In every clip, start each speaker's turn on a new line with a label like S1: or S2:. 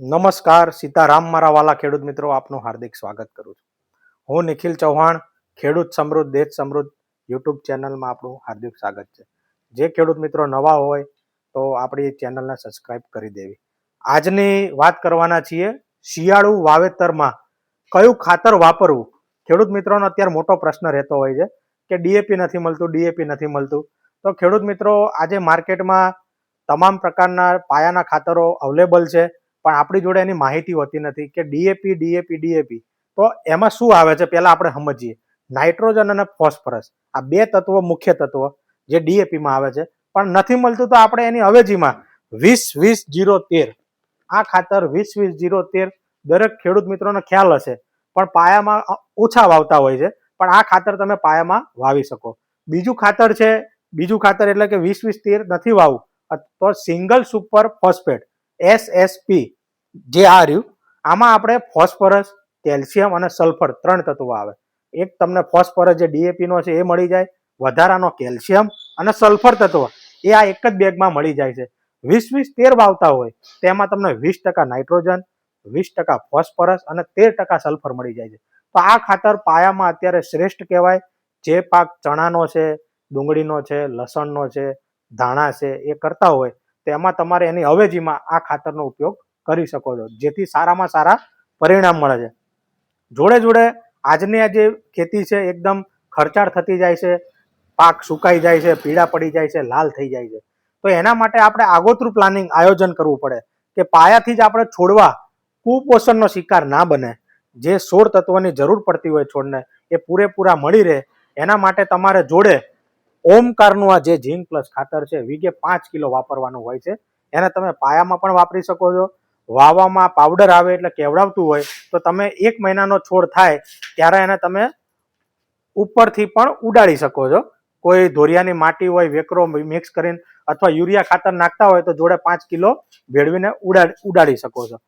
S1: નમસ્કાર, સીતારામ મારા વાલા ખેડૂત મિત્રો, આપનું હાર્દિક સ્વાગત કરું છું. હું નિખિલ ચૌહાણ, ખેડૂત સમૃદ્ધ, દેશ સમૃદ્ધ યુટ્યુબ ચેનલમાં આપણું હાર્દિક સ્વાગત છે. જે ખેડૂત મિત્રો નવા હોય તો આપણી ચેનલને સબસ્ક્રાઇબ કરી દેવી. આજની વાત કરવાના છીએ શિયાળુ વાવેતરમાં કયું ખાતર વાપરવું? ખેડૂત મિત્રોનો અત્યારે મોટો પ્રશ્ન રહેતો હોય છે કે ડીએપી નથી મળતું, ડીએપી નથી મળતું. તો ખેડૂત મિત્રો, આજે માર્કેટમાં તમામ પ્રકારના પાયાના ખાતરો અવેલેબલ છે. પણ આપણી જોડે એની માહિતી હોતી નથી કે ડીએપી ડીએપી ડીએપી તો એમાં શું આવે છે? પહેલા આપણે સમજીએ. નાઇટ્રોજન અને ફોસ્ફરસ આ બે તત્વો મુખ્ય તત્વો જે ડીએપીમાં આવે છે. પણ નથી મળતું તો આપણે એની અવેજીમાં વીસ વીસ જીરો તેર. આ ખાતર વીસ વીસ જીરો તેર દરેક ખેડૂત મિત્રોને ખ્યાલ હશે. પણ પાયામાં ઓછા વાવતા હોય છે. પણ આ ખાતર તમે પાયામાં વાવી શકો. બીજું ખાતર છે, બીજું ખાતર એટલે કે વીસ વીસ તેર નથી વાવવું. તો સિંગલ સુપર ફોસ્ફેટ એસએસપી જે આ રહ્યું, આમાં આપણે ફોસ્ફરસ, કેલ્શિયમ અને સલ્ફર ત્રણ તત્વો આવે. એક તમને ફોસ્ફરસ જે ડીએપીનો છે એ મળી જાય, વધારાનો કેલ્શિયમ અને સલ્ફર તત્વ, એ આ એક જ બેગમાં મળી જાય છે. વીસ વીસ તેર વાવતા હોય, તેમાં તમને વીસ ટકા નાઇટ્રોજન, વીસ ટકા ફોસ્ફરસ અને તેર ટકા સલ્ફર મળી જાય છે. તો આ ખાતર પાયામાં અત્યારે શ્રેષ્ઠ કહેવાય. જે પાક ચણાનો છે, ડુંગળીનો છે, લસણનો છે, ધાણા છે, એ કરતા હોય, તેમાં તમારે એની અવેજીમાં આ ખાતરનો ઉપયોગ કરી શકો છો, જેથી સારામાં સારા પરિણામ મળે છે. જોડે જોડે આજની આ જે ખેતી છે, એકદમ ખર્ચાળ થતી જાય છે, પાક સુકાઈ જાય છે, પીળા પડી જાય છે, લાલ થઈ જાય છે. તો એના માટે આપણે આગોતરું પ્લાનિંગ આયોજન કરવું પડે કે પાયાથી જ આપણે છોડવા કુપોષણનો શિકાર ના બને. જે સોળ તત્વની જરૂર પડતી હોય છોડને, એ પૂરેપૂરા મળી રહે. એના માટે તમારે જોડે ઓમકારનું આ જે ઝીંક પ્લસ ખાતર છે, વીઘે પાંચ કિલો વાપરવાનું હોય છે. એને તમે પાયામાં પણ વાપરી શકો છો. વાવવામાં પાવડર આવે એટલે કેવડાવતું હોય, તો તમે એક મહિનાનો છોડ થાય, ત્યારે એને તમે ઉપરથી પણ ઉડાડી શકો છો. કોઈ ધોરિયાની માટી હોય, વેકરો મિક્સ કરીને અથવા યુરિયા ખાતર નાખતા હોય, તો જોડે પાંચ કિલો ભેળવીને ઉડાડી ઉડાડી શકો છો.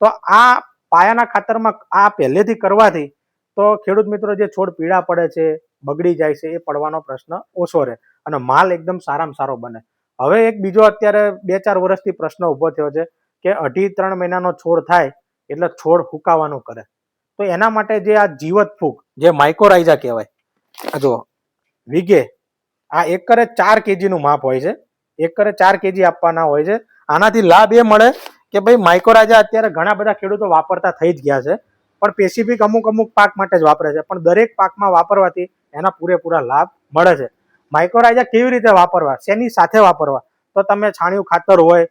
S1: તો આ પાયાના ખાતરમાં આ પહેલેથી કરવાથી, તો ખેડૂત મિત્રો જે છોડ પીળા પડે છે, બગડી જાય છે, એ પડવાનો પ્રશ્ન ઓછો રહે અને માલ એકદમ સારામાં સારો બને. હવે એક બીજો અત્યારે બે ચાર વર્ષથી પ્રશ્ન ઊભો થયો છે. કે અઢી ત્રણ મહિનાનો છોડ થાય એટલે છોડ હુકાવાનું કરે. તો એના માટે જે આ જીવત ફૂગ, જે માઇકોરાઇઝા કહેવાય જો વીઘે આ એકરે ચાર કેજીનું માપ હોય છે. એકરે ચાર કેજી આપવાના હોય છે. આનાથી લાભ એ મળે કે ભાઈ માઇકોરાજા અત્યારે ઘણા બધા ખેડૂતો વાપરતા થઈ જ ગયા છે. પણ પેસિફિક અમુક અમુક પાક માટે જ વાપરે છે. પણ દરેક પાકમાં વાપરવાથી એના પૂરેપૂરા લાભ મળે છે. માઇકોરાજા કેવી રીતે વાપરવા? શેની સાથે વાપરવા? તો તમે છાણિયું ખાતર હોય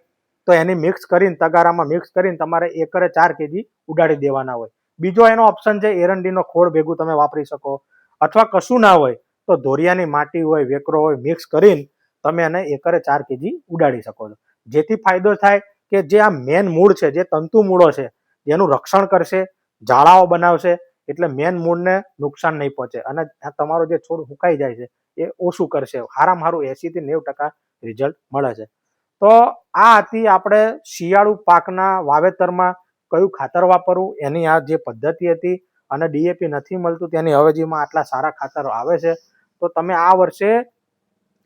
S1: તો એની મિક્સ કરીને, તગારામાં મિક્સ કરીને તમારે એકરે ચાર કેજી ઉડાડી દેવાના હોય. બીજો એનો ઓપ્શન છે, એરંડીનો ખોળ ભેગું તમે વાપરી શકો. અથવા કશું ના હોય, તો ધોરિયાની માટી હોય, વેકરો હોય મિક્સ કરીને તમે એને એકરે ચાર કેજી ઉડાડી શકો છો. જેથી ફાયદો થાય કે જે આ મેન મૂળ છે, જે તંતુ મૂળો છે, જેનું રક્ષણ કરશે જાળાઓ બનાવશે, એટલે મેન મૂળને નુકસાન નહીં પહોંચે. અને તમારો જે છોડ સુકાઈ જાય છે, એ ઓછું કરશે. હારામાં હારું એસી થી નેવું ટકા રિઝલ્ટ મળે છે. તો આ હતી આપણે શિયાળુ પાકના વાવેતરમાં કયું ખાતર વાપરવું, એની આ જે પદ્ધતિ હતી અને ડીએપી નથી મળતું, તેની અવેજીમાં આટલા સારા ખાતરો આવે છે. તો તમે આ વર્ષે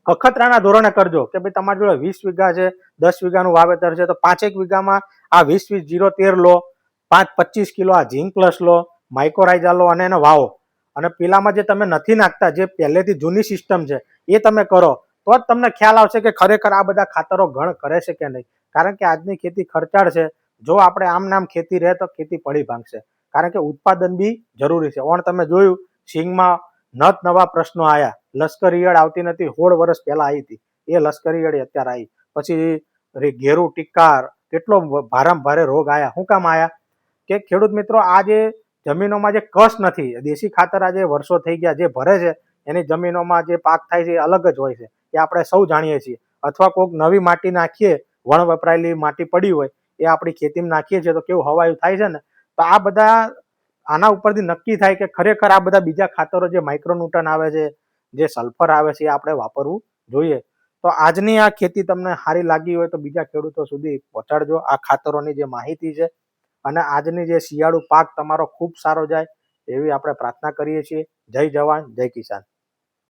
S1: અખતરાના ધોરણે કરજો કે ભાઈ તમારી જોડે વીસ વીઘા છે, દસ વીઘાનું વાવેતર છે, તો પાંચેક વીઘામાં આ વીસ વીસ જીરો તેર લો, પાંચ પચીસ કિલો આ ઝીંક પ્લસ લો માઇકોરાઇઝા લો અને એને વાવો. અને પેલામાં જે તમે નથી નાખતા, જે પહેલેથી જૂની સિસ્ટમ છે, એ તમે કરો. તો જ તમને ખ્યાલ આવશે કે ખરેખર આ બધા ખાતરો ઘણ કરે છે કે નહીં. કારણ કે આજની ખેતી ખર્ચાળ છે. જો આપણે આમ નામ ખેતી રહે તો ખેતી પડી ભાંગશે. કારણ કે ઉત્પાદન બી જરૂરી છે. ઓણ તમે જોયું સિંગમાં નત નવા પ્રશ્નો આવ્યા લશ્કરી ઈયળ આવતી નથી, સોળ વર્ષ પહેલા આવી હતી. એ લશ્કરી ઈયળ અત્યારે આવી પછી ઘેરું ટીકાર કેટલો ભારેમાં ભારે રોગ આવ્યા શું કામ આવ્યા કે ખેડૂત મિત્રો, આ જે જમીનોમાં જે કસ નથી દેશી ખાતર આજે વર્ષો થઈ ગયા જે ભરે છે, એની જમીનોમાં જે પાક થાય છે એ અલગ જ હોય છે. એ આપણે સૌ જાણીએ છીએ. અથવા કોઈક નવી માટી નાખીએ, વણ વપરાયેલી માટી પડી હોય, એ આપણી ખેતીમાં નાખીએ છીએ તો કેવું હવાયું થાય છે ને? તો આ બધા આના ઉપરથી નક્કી થાય કે ખરેખર આ બધા બીજા ખાતરો જે માઇક્રોન્યુટન આવે છે, જે સલ્ફર આવે છે, એ આપણે વાપરવું જોઈએ. તો આજની આ ખેતી તમને સારી લાગી હોય તો બીજા ખેડૂતો સુધી પહોંચાડજો. આ ખાતરોની જે માહિતી છે અને આજની જે શિયાળુ પાક તમારો ખૂબ સારો જાય એવી આપણે પ્રાર્થના કરીએ છીએ. જય જવાન, જય કિસાન.